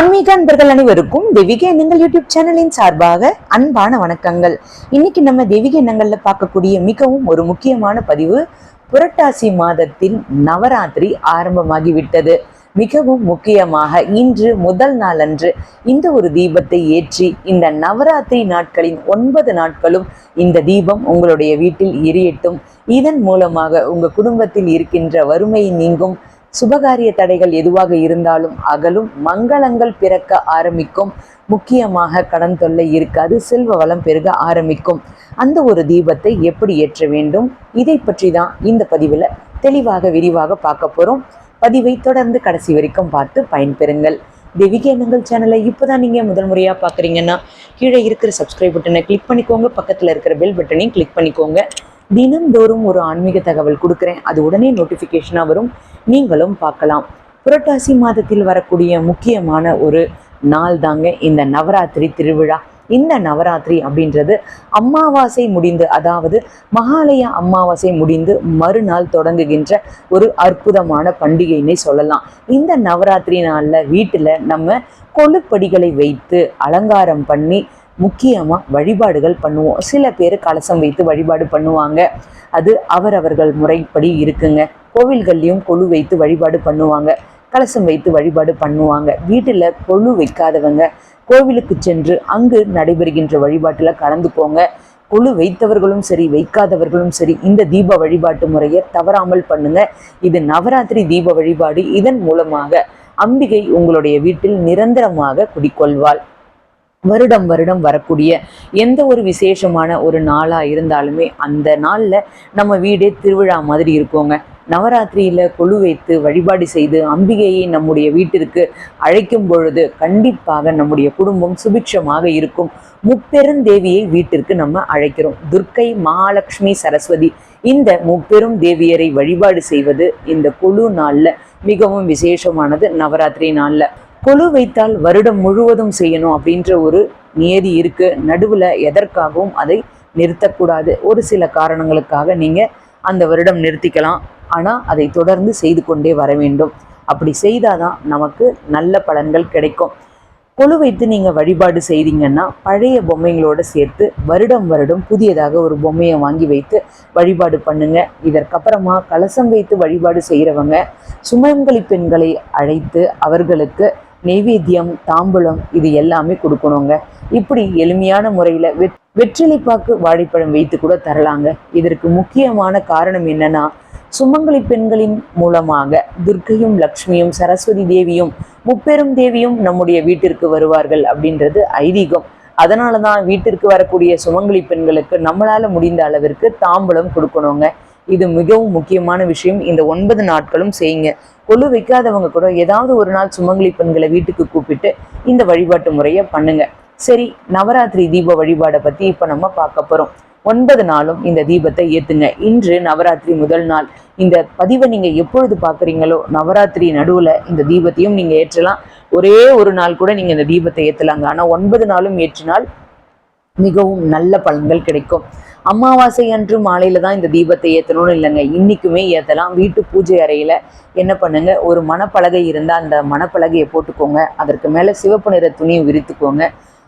ஆன்மீக அன்பர்கள் அனைவருக்கும் தெய்வீக எண்ணங்கள் யூடியூப் சேனலின் சார்பாக அன்பான வணக்கங்கள். இன்னைக்கு நம்ம தெய்வீக எண்ணங்கள்ல பார்க்கக்கூடிய மிகவும் ஒரு முக்கியமான பதிவு புரட்டாசி மாதத்தில் நவராத்திரி ஆரம்பமாகிவிட்டது. மிகவும் முக்கியமாக இன்று முதல் நாளன்று இந்த ஒரு தீபத்தை ஏற்றி இந்த நவராத்திரி நாட்களின் ஒன்பது நாட்களும் இந்த தீபம் உங்களுடைய வீட்டில் எரியட்டும். இதன் மூலமாக உங்க குடும்பத்தில் இருக்கின்ற வறுமை நீங்கும். சுபகாரிய தடைகள் எதுவாக இருந்தாலும் அகலும். மங்களங்கள் பிறக்க ஆரம்பிக்கும். முக்கியமாக கடன் தொல்லை இருக்காது. செல்வ வளம் பெருக ஆரம்பிக்கும். அந்த ஒரு தீபத்தை எப்படி ஏற்ற வேண்டும்? இதை பற்றி தான் இந்த பதிவில் தெளிவாக விரிவாக பார்க்க போகிறோம் பதிவை தொடர்ந்து கடைசி வரைக்கும் பார்த்து பயன்பெறுங்கள். தெய்வீக எண்ணங்கள் சேனலை இப்போதான் நீங்கள் முதல் முறையாக பார்க்குறீங்கன்னா கீழே இருக்கிற சப்ஸ்கிரைப் பட்டனை கிளிக் பண்ணிக்கோங்க. பக்கத்தில் இருக்கிற பெல் பட்டனையும் கிளிக் பண்ணிக்கோங்க. தினம்தோறும் ஒரு ஆன்மீக தகவல் கொடுக்குறேன். அது உடனே நோட்டிஃபிகேஷனாக வரும். நீங்களும் பார்க்கலாம். புரட்டாசி மாதத்தில் வரக்கூடிய முக்கியமான ஒரு நாள் தாங்க இந்த நவராத்திரி திருவிழா. இந்த நவராத்திரி அப்படின்றது அமாவாசை முடிந்து அதாவது மகாலய அமாவாசை முடிந்து மறுநாள் தொடங்குகின்ற ஒரு அற்புதமான பண்டிகைன்னே சொல்லலாம். இந்த நவராத்திரி நாளில் வீட்டில் நம்ம கொழுப்படிகளை வைத்து அலங்காரம் பண்ணி முக்கியமாக வழிபாடுகள் பண்ணுவோம். சில பேர் கலசம் வைத்து வழிபாடு பண்ணுவாங்க. அது அவரவர்கள் முறைப்படி இருக்குங்க. கோவில்கள்லையும் கொழு வைத்து வழிபாடு பண்ணுவாங்க. கலசம் வைத்து வழிபாடு பண்ணுவாங்க. வீட்டில் கொழு வைக்காதவங்க கோவிலுக்கு சென்று அங்கு நடைபெறுகின்ற வழிபாட்டில் கலந்துக்கோங்க கொழு வைத்தவர்களும் சரி வைக்காதவர்களும் சரி இந்த தீப வழிபாட்டு முறையை தவறாமல் பண்ணுங்க. இது நவராத்திரி தீப வழிபாடு. இதன் மூலமாக அம்பிகை உங்களுடைய வீட்டில் நிரந்தரமாக குடிக்கொள்வாள். வருடம் வருடம் வரக்கூடிய எந்த ஒரு விசேஷமான ஒரு நாளாக இருந்தாலுமே அந்த நாளில் நம்ம வீடே திருவிழா மாதிரி இருக்கோங்க. நவராத்திரியில் கொழு வைத்து வழிபாடு செய்து அம்பிகையை நம்முடைய வீட்டிற்கு அழைக்கும் பொழுது கண்டிப்பாக நம்முடைய குடும்பம் சுபிக்ஷமாக இருக்கும். முப்பெருந்தேவியை வீட்டிற்கு நம்ம அழைக்கிறோம். துர்க்கை மகாலட்சுமி சரஸ்வதி இந்த முப்பெரும் தேவியரை வழிபாடு செய்வது இந்த குழு நாளில் மிகவும் விசேஷமானது நவராத்திரி நாளில். கொழு வைத்தால் வருடம் முழுவதும் செய்யணும் அப்படின்ற ஒரு நியதி இருக்கு. நடுவில் எதற்காகவும் அதை நிறுத்தக்கூடாது. ஒரு சில காரணங்களுக்காக நீங்கள் அந்த வருடம் நிறுத்திக்கலாம். ஆனால் அதை தொடர்ந்து செய்து கொண்டே வர வேண்டும். அப்படி செய்தாதான் நமக்கு நல்ல பலன்கள் கிடைக்கும். கொலு வைத்து நீங்கள் வழிபாடு செய்தீங்கன்னா பழைய பொம்மைங்களோட சேர்த்து வருடம் வருடம் புதியதாக ஒரு பொம்மையை வாங்கி வைத்து வழிபாடு பண்ணுங்க. இதற்கப்புறமா கலசம் வைத்து வழிபாடு செய்கிறவங்க சுமங்கலி பெண்களை அழைத்து அவர்களுக்கு நெய்வேத்தியம் தாம்பூலம் இது எல்லாமே கொடுக்கணுங்க. இப்படி எளிமையான முறையில் வெட் வெற்றிலைப்பாக்கு வாழைப்பழம் வைத்து கூட தரலாங்க. இதற்கு முக்கியமான காரணம் என்னன்னா சுமங்கலி பெண்களின் மூலமாக துர்க்கையும் லக்ஷ்மியும் சரஸ்வதி தேவியும் முப்பெரும் தேவியும் நம்முடைய வீட்டிற்கு வருவார்கள் அப்படின்றது ஐதீகம். அதனால தான் வீட்டிற்கு வரக்கூடிய சுமங்கலி பெண்களுக்கு நம்மளால முடிந்த அளவிற்கு தாம்பூலம் கொடுக்கணுங்க. இது மிகவும் முக்கியமான விஷயம். இந்த ஒன்பது நாட்களும் செய்யுங்க. கொலு வைக்காதவங்க கூட ஏதாவது ஒரு நாள் சுமங்கலி பெண்களை வீட்டுக்கு கூப்பிட்டு இந்த வழிபாட்டு முறையை பண்ணுங்க. சரி நவராத்திரி தீப வழிபாடை பத்தி இப்ப நம்ம பார்க்க போறோம். ஒன்பது நாளும் இந்த தீபத்தை ஏத்துங்க. இன்று நவராத்திரி முதல் நாள். இந்த பதிவை நீங்க எப்பொழுது பாக்குறீங்களோ நவராத்திரி நடுவுல இந்த தீபத்தையும் நீங்க ஏற்றலாம். ஒரே ஒரு நாள் கூட நீங்க இந்த தீபத்தை ஏற்றலாங்க ஆனா ஒன்பது நாளும் ஏற்றினால் மிகவும் நல்ல பலன்கள் கிடைக்கும். அமாவாசை அன்று மாலையில தான் இந்த தீபத்தை ஏற்றணும்னு இல்லைங்க. இன்னைக்குமே ஏற்றலாம் வீட்டு பூஜை அறையில என்ன பண்ணுங்க? ஒரு மணப்பலகை இருந்தால் அந்த மணப்பலகையை போட்டுக்கோங்க. அதற்கு மேலே சிவப்பு நிற துணியை விரித்துக்கோங்க.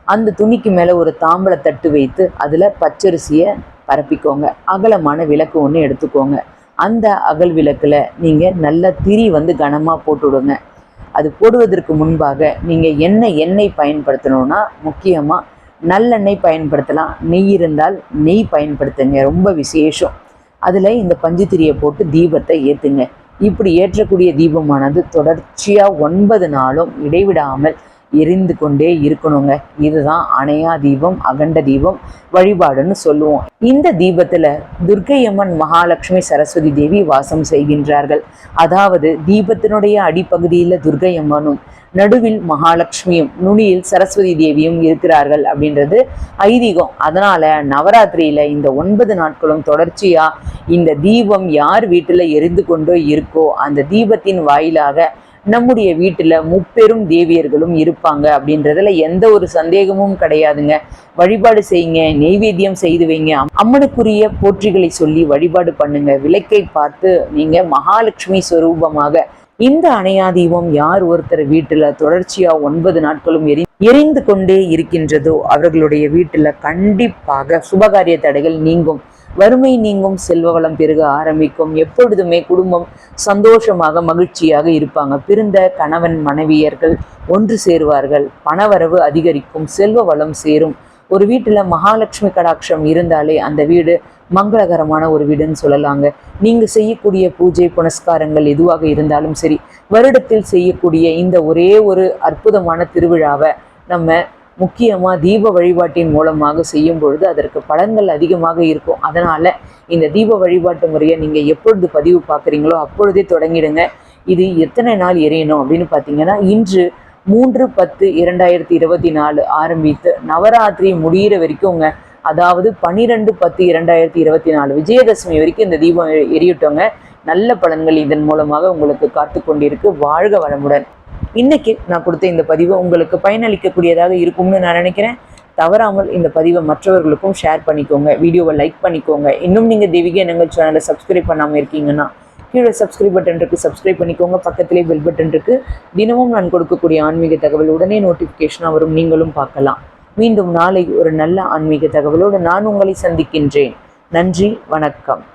அந்த துணிக்கு மேலே ஒரு தாம்பளை தட்டு வைத்து அதில் பச்சரிசியை பரப்பிக்கோங்க. அகலமான விளக்கு ஒன்று எடுத்துக்கோங்க. அந்த அகல் விளக்கில் நீங்கள் நல்ல திரி வந்து கனமாக போட்டுவிடுங்க அது போடுவதற்கு முன்பாக நீங்கள் என்ன எண்ணெய் பயன்படுத்தணும்னா முக்கியமாக நல்லெண்ணெய் பயன்படுத்தலாம். நெய் இருந்தால் நெய் பயன்படுத்துங்க. ரொம்ப விசேஷம். அதில் இந்த பஞ்சுத்திரியை போட்டு தீபத்தை ஏற்றுங்க இப்படி ஏற்றக்கூடிய தீபமானது தொடர்ச்சியாக ஒன்பது நாளும் இடைவிடாமல் எரிந்து கொண்டே இருக்கணுங்க. இதுதான் அணையா தீபம் அகண்ட தீபம் வழிபாடுன்னு சொல்லுவோம். இந்த தீபத்துல துர்க்கையம்மன் மகாலட்சுமி சரஸ்வதி தேவி வாசம் செய்கின்றார்கள். அதாவது தீபத்தினுடைய அடிப்பகுதியில துர்க்கையம்மனும் நடுவில் மகாலட்சுமியும் நுனியில் சரஸ்வதி தேவியும் இருக்கிறார்கள் அப்படின்றது ஐதீகம். அதனால நவராத்திரியில இந்த ஒன்பது நாட்களும் தொடர்ச்சியா இந்த தீபம் யார் வீட்டுல எரிந்து கொண்டோ இருக்கோ அந்த தீபத்தின் வாயிலாக நம்முடைய வீட்டில் முப்பெரும் தேவியர்களும் இருப்பாங்க அப்படின்றதுல எந்த ஒரு சந்தேகமும் கிடையாதுங்க. வழிபாடு செய்யுங்க நெய்வேத்தியம் செய்து வைங்க. அம்மனுக்குரிய போற்றிகளை சொல்லி வழிபாடு பண்ணுங்க. விளக்கை பார்த்து நீங்க மகாலட்சுமி ஸ்வரூபமாக இந்த அணையா தீபம் யார் ஒருத்தர் வீட்டுல தொடர்ச்சியா ஒன்பது நாட்களும் எரி எரிந்து கொண்டே இருக்கின்றதோ அவர்களுடைய வீட்டுல கண்டிப்பாக சுபகாரிய தடைகள் நீங்கும். வறுமை நீங்கும் செல்வ வளம் பெருக ஆரம்பிக்கும். எப்பொழுதுமே குடும்பம் சந்தோஷமாக மகிழ்ச்சியாக இருப்பாங்க. பிறந்த கணவன் மனைவியர்கள் ஒன்று சேருவார்கள். பணவரவு அதிகரிக்கும் செல்வ வளம் சேரும். ஒரு வீட்டில் மகாலட்சுமி கடாட்சம் இருந்தாலே அந்த வீடு மங்களகரமான ஒரு வீடுன்னு சொல்லலாங்க. நீங்கள் செய்யக்கூடிய பூஜை புனஸ்காரங்கள் எதுவாக இருந்தாலும் சரி வருடத்தில் செய்யக்கூடிய இந்த ஒரே ஒரு அற்புதமான திருவிழாவை நம்ம முக்கியமாக தீப வழிபாட்டின் மூலமாக செய்யும் பொழுது அதற்கு பலன்கள் அதிகமாக இருக்கும். அதனால் இந்த தீப வழிபாட்டு முறையை நீங்கள் எப்பொழுது பதிவு பார்க்குறீங்களோ அப்பொழுதே தொடங்கிடுங்க. இது எத்தனை நாள் எரியணும் அப்படின்னு பார்த்தீங்கன்னா இன்று மூன்று பத்து இரண்டாயிரத்தி இருபத்தி நாலு ஆரம்பித்து நவராத்திரி முடிகிற வரைக்கும்ங்க அதாவது பன்னிரெண்டு பத்து இரண்டாயிரத்தி இருபத்தி நாலு விஜயதசமி வரைக்கும் இந்த தீபம் எரியட்டோங்க. நல்ல பலன்கள் இதன் மூலமாக உங்களுக்கு காத்து கொண்டிருக்கு வாழ்க வளமுடன். இன்னைக்கு நான் கொடுத்த இந்த பதிவு உங்களுக்கு பயனளிக்கக்கூடியதாக இருக்கும்னு நான் நினைக்கிறேன். தவறாமல் இந்த பதிவை மற்றவர்களுக்கும் ஷேர் பண்ணிக்கோங்க. வீடியோவை லைக் பண்ணிக்கோங்க. இன்னும் நீங்கள் தெய்வீக எண்ணங்கள் சேனலை சப்ஸ்கிரைப் பண்ணாமல் இருக்கீங்கன்னா கீழே சப்ஸ்கிரைப் பட்டன் இருக்கு சப்ஸ்கிரைப் பண்ணிக்கோங்க. பக்கத்திலே பெல் பட்டன் இருக்கு. தினமும் நான் கொடுக்கக்கூடிய ஆன்மீக தகவல் உடனே நோட்டிஃபிகேஷனாக வரும். நீங்களும் பார்க்கலாம். மீண்டும் நாளை ஒரு நல்ல ஆன்மீக தகவலோடு நான் உங்களை சந்திக்கின்றேன். நன்றி வணக்கம்.